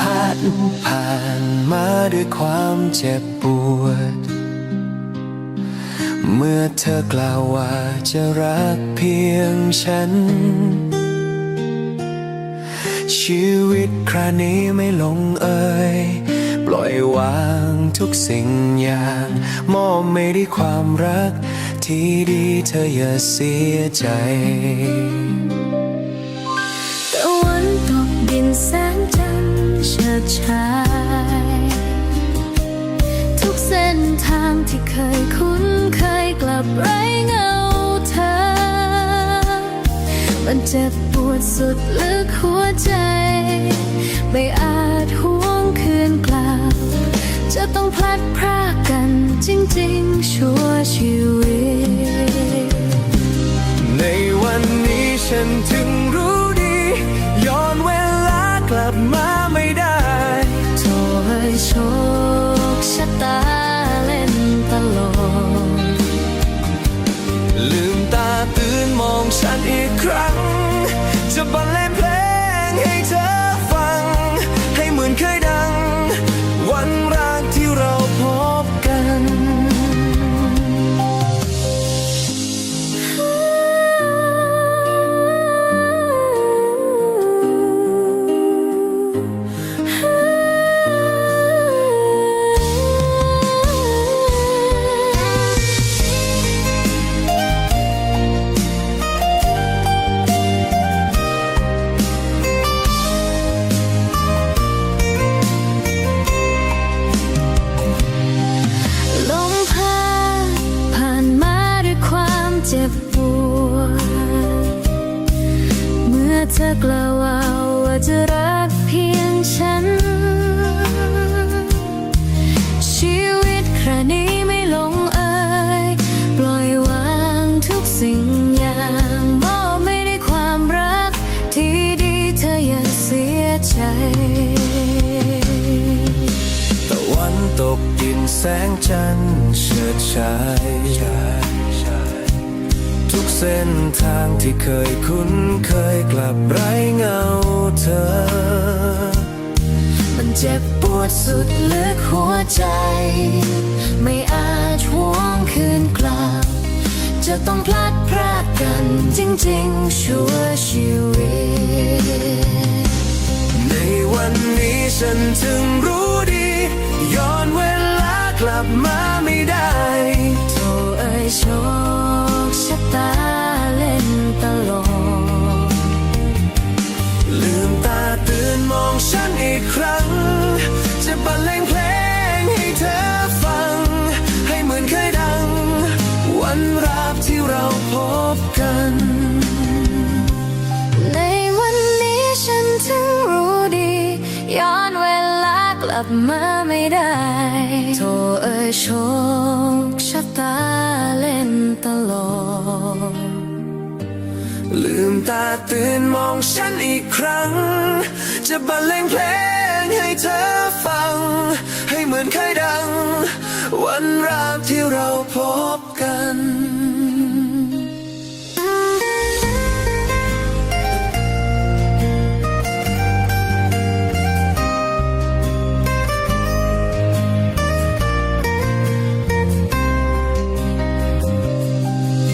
ผ่านมาด้วยความเจ็บปวด เมื่อเธอกล่าวว่าจะรักเพียงฉัน ชีวิตครานี้ไม่ลงเอ่ยปล่อยวางทุกสิ่งอย่าง มอบไม่ได้ความรัก ที่ดีเธออย่าเสียใจ เจ็บปวดสุดลึกหัวใจ ไม่อาจหวงคืนกลับ จะต้องพลัดพรากกันจริงๆ ชั่วชีวิต ในวันนี้ฉันถึงรู้ ธอกล่าวว่าจะรักเพียงฉัน ชีวิตครานี้ไม่ลงเอยปล่อยวางทุกสิ่งอย่างมอบไม่ได้ความรัก ที่ดีเธออย่าเสียใจตะวันตกดินแสงจันทร์เฉิดฉาย กเส้นทางที่เคยคุ้นเคยกลับไร้เงาเธอ มันเจ็บปวดสุดลึกหัวใจ ไม่อาจหวงคืนกลับ จะต้องพลัดพรากกันจริงๆ ชั่วชีวิต ในวันนี้ฉันถึงรู้ดี ย้อนเวลากลับมา บมาไม่ได้โทเอ่ยโชคชะตาเล่นตลกลืมตาตื่นมองฉันอีกครั้ง จะบรรเลงเพลงให้เธอฟัง ให้เหมือนเคยดัง วันราบที่เราพบกัน